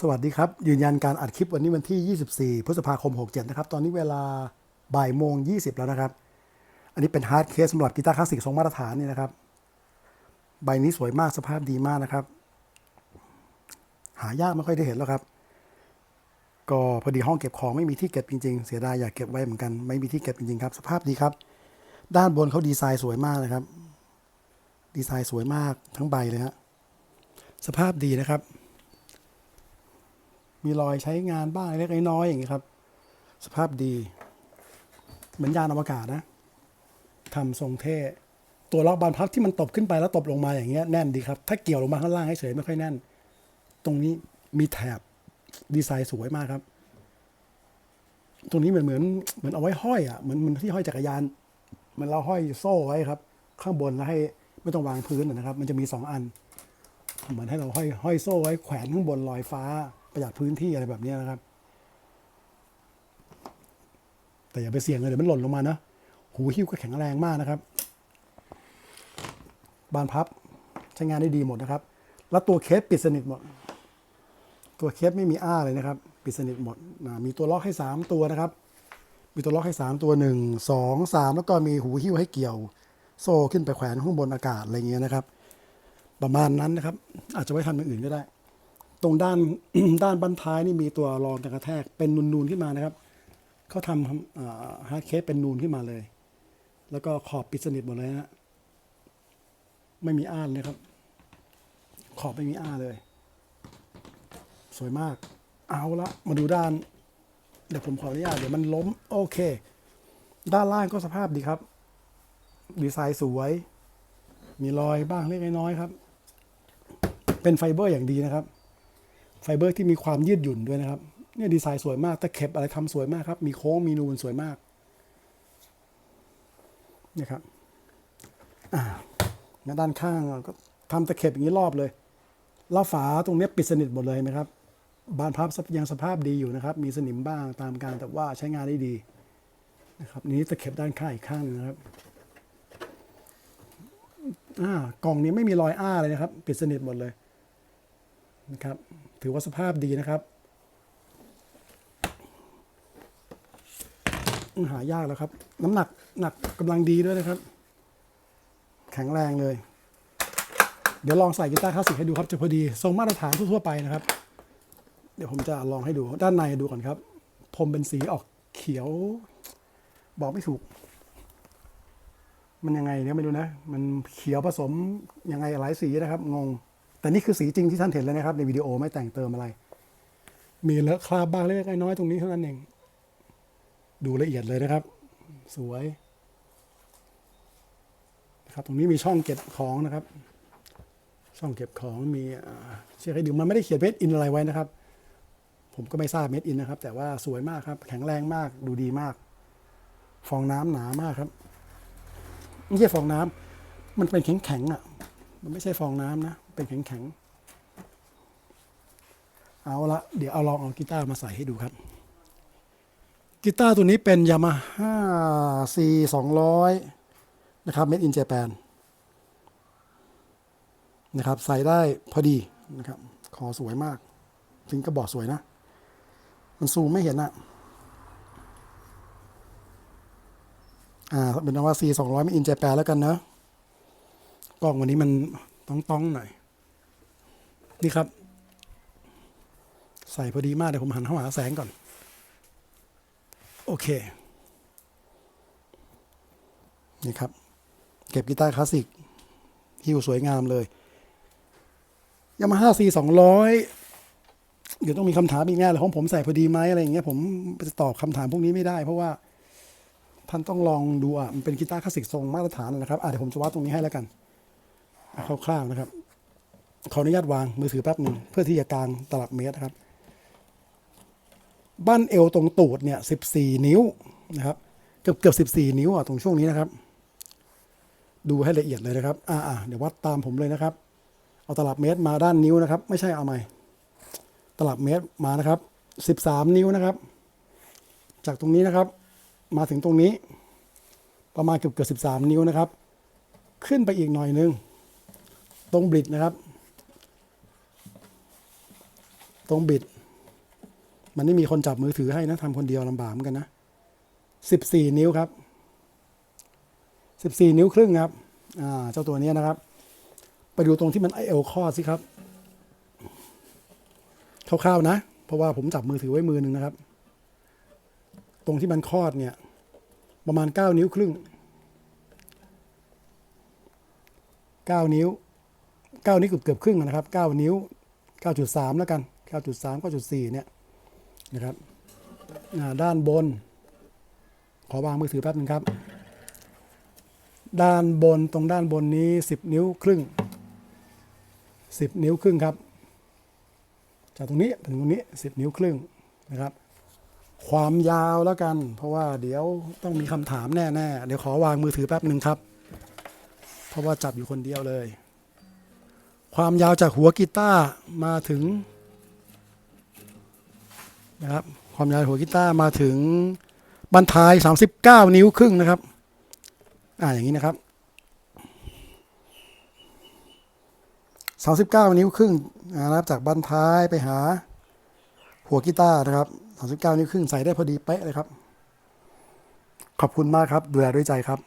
สวัสดีครับ ยืนยันการอัดคลิปวันนี้วันที่ 24 พฤษภาคม 67 นะครับ ตอนนี้เวลาบ่ายโมง 20 แล้วนะครับ อันนี้เป็นฮาร์ดเคสสำหรับกีตาร์คลาสสิกทรงมาตรฐานนี่นะครับ ใบนี้สวยมากสภาพดีมากนะครับ หายากไม่ค่อยได้เห็นแล้วครับ ก็พอดีห้องเก็บของไม่มีที่เก็บจริงๆ เสียดายอยากเก็บไว้เหมือนกัน ไม่มีที่เก็บจริงๆครับสภาพดีครับ ด้านบนเขาดีไซน์สวยมากนะครับ ดีไซน์สวยมากทั้งใบเลยฮะสภาพดีนะครับ มีรอยใช้งานบ้างเล็กๆน้อยๆอย่างนี้ครับ สภาพดี เหมือนยานอวกาศนะทำทรงเท่ตัวล็อกบานพับที่มันตบขึ้นไปแล้วตบลงมาอย่างเงี้ยแน่นดีครับ ถ้าเกี่ยวลงมาข้างล่างให้เฉยไม่ค่อยแน่น ตรงนี้มีแถบดีไซน์สวยมากครับ ตรงนี้เหมือนเหมือนเหมือนเอาไว้ห้อยอะเหมือนเหมือนที่ห้อยจักรยานเหมันเราห้อยโซ่ไว้ครับ ข้างบนแล้วให้ไม่ต้องวางพื้นนะครับ มันจะมีสองอัน เหมือนให้เราห้อยห้อยโซ่ไว้แขวนข้างบนลอยฟ้า ประหยัดพื้นที่อะไรแบบนี้นะครับ แต่อย่าไปเสี่ยงเลยเดี๋ยวมันหล่นลงมานะ หูหิ้วก็แข็งแรงมากนะครับ บานพับใช้งานได้ดีหมดนะครับ แล้วตัวเคสปิดสนิทหมด ตัวเคสไม่มีอ้าเลยนะครับ ปิดสนิทหมดนะมีตัวล็อกให้ 3 ตัวนะครับ มีตัวล็อกให้ 3 ตัว 1 2 3 แล้วก็มีหูหิ้วให้เกี่ยว โซ่ขึ้นไปแขวนข้างบนอากาศอะไรเงี้ยนะครับ ประมาณนั้นนะครับ อาจจะไว้ทำอย่างอื่นก็ได้ ตรงด้านด้านบันท้ายนี่มีตัวรองกันกระแทกเป็นนูนๆขึ้นมานะครับเขาทำฮาร์ดเคสเป็นนูนขึ้นมาเลย แล้วก็ขอบปิดสนิทหมดเลยนะไม่มีอ้านนะครับ ขอบไม่มีอ้าเลย สวยมาก เอาละมาดูด้าน เดี๋ยวผมขออนุญาตเดี๋ยวมันล้ม โอเค ด้านล่างก็สภาพดีครับ ดีไซน์สวย มีรอยบ้างเล็กน้อยครับ เป็นไฟเบอร์อย่างดีนะครับ ไฟเบอร์ที่มีความยืดหยุ่นด้วยนะครับ เนี่ยดีไซน์สวยมากตะเข็บอะไรทำสวยมากครับ มีโค้งมีนูนสวยมากเนี่ยครับอ่าแล้วด้านข้างก็ทำตะเข็บอย่างนี้รอบเลย แล้วฝาตรงนี้ปิดสนิทหมดเลยนะครับ บานพับยังสภาพดีอยู่นะครับ มีสนิมบ้างตามการแต่ว่าใช้งานได้ดีนะครับนี้ตะเข็บด้านข้างอีกข้างหนึงนะครับอ่ากล่องนี้ไม่มีรอยอ้าเลยนะครับ ปิดสนิทหมดเลยนะครับ ถือว่าสภาพดีนะครับ หายากแล้วครับ น้ำหนักหนักกำลังดีด้วยนะครับ แข็งแรงเลย เดี๋ยวลองใส่กีตาร์คลาสสิกให้ดูครับ จะพอดีทรงมาตรฐานทั่วๆไปนะครับ เดี๋ยวผมจะลองให้ดูด้านในดูก่อนครับพรมเป็นสีออกเขียว บอกไม่ถูก มันยังไงเนี่ยไม่รู้นะ มันเขียวผสมยังไงหลายสีนะครับ งง แต่นี่คือสีจริงที่ท่านเห็นเลยนะครับ ในวิดีโอไม่แต่งเติมอะไร มีเลอะคราบบ้างเล็กน้อยตรงนี้เท่านั้นเอง ดูละเอียดเลยนะครับ สวยนะครับตรงนี้มีช่องเก็บของนะครับ ช่องเก็บของมีเชื่อให้ดูมันไม่ได้เขียนเมดอินอะไรไว้นะครับ ผมก็ไม่ทราบเมดอินนะครับ แต่ว่าสวยมากครับ แข็งแรงมากดูดีมาก ฟองน้ำหนามากครับไม่ใช่ฟองน้ำมันเป็นแข็งแข็งๆอะ มันไม่ใช่ฟองน้ำนะ เป็นแข็งๆ เอาละเดี๋ยวเอาลองเอากีตาร์มาใส่ให้ดูครับกีตาร์ตัวนี้เป็น Yamaha C 200นะครับ Made in Japan นะครับ ใส่ได้พอดีนะครับ คอสวยมากฟิงกระบอกสวยนะ มันซูมไม่เห็นอะอ่า เป็นว่า C 2 0 0ไม่อินเจแปนแล้วกันเนอะกล้องวันนี้มันต้องต้องๆหน่อย นี่ครับ ใส่พอดีมากเดี๋ยวผมหันเข้าหาแสงก่อน โอเค นี่ครับ เก็บกีตาร์คลาสสิกฮิวสวยงามเลยยามาฮ่า C 2 0 0เดี๋ยวต้องมีคำถามอีกแน่เลยของผมใส่พอดีไหมอะไรอย่างเงี้ยผมจะตอบคำถามพวกนี้ไม่ได้ เพราะว่าท่านต้องลองดูอะมันเป็นกีตาร์คลาสสิกทรงมาตรฐานนะครับอะเดี๋ยวผมจะวัดตรงนี้ให้แล้วกันคร่าวๆนะครับ ขออนุญาตวางมือถือแป๊บหนึ่งเพื่อที่จะกางตลับเมตรนะครับ บ้านเอวตรงตูดเนี่ย14นิ้วนะครับ เกือบเกือบ14นิ้วอะตรงช่วงนี้นะครับ ดูให้ละเอียดเลยนะครับอ่าอ่าเดี๋ยววัดตามผมเลยนะครับ เอาตลับเมตรมาด้านนิ้วนะครับ ไม่ใช่เอาใหม่ ตลับเมตรมานะครับ13นิ้วนะครับ จากตรงนี้นะครับ มาถึงตรงนี้ ประมาณเกือบเกือบสิบสามนิ้วนะครับ ขึ้นไปอีกหน่อยนึงตรงบริดนะครับ ตรงบิด มันไม่มีคนจับมือถือให้นะทำคนเดียวลำบากเหมือนกันนะสิบสี่นิ้วครับสิบสี่นิ้วครึ่งครับ อ่า เจ้าตัวนี้นะครับ ไปดูตรงที่มันไอเอลคอดสิครับ คร่าวๆนะ เพราะว่าผมจับมือถือไว้มือหนึ่งนะครับ ตรงที่มันคอดเนี่ย ประมาณเก้านิ้วครึ่งเก้านิ้วเก้านิ้วเกือบเกือบครึ่งนะครับเก้านิ้วเก้าจุดสามแล้วกัน เก้าจุดสามเนี่ยนะครับด้านบน ขอวางมือถือแป๊บนึงครับ ด้านบนตรงด้านบนนี้สิบนิ้วครึ่งสิบนิ้วครึ่งครับ จากตรงนี้ถึงตรงนี้สิบนิ้วครึ่งนะครับ ความยาวแล้วกัน เพราะว่าเดี๋ยวต้องมีคำถามแน่ๆ เดี๋ยวขอวางมือถือแป๊บหนึ่งครับ เพราะว่าจับอยู่คนเดียวเลย ความยาวจากหัวกีตาร์มาถึง นะครับความยาวหัวกีตาร์มาถึงบรรทาย 39 นิ้วครึ่งนะครับ อ่าอย่างนี้นะครับ 39 นิ้วครึ่งนะครับจากบรรท้ายไปหาหัวกีตาร์นะครับ 39 นิ้วครึ่งใส่ได้พอดีเป๊ะเลยครับ ขอบคุณมากครับ ดูแลด้วยใจครับ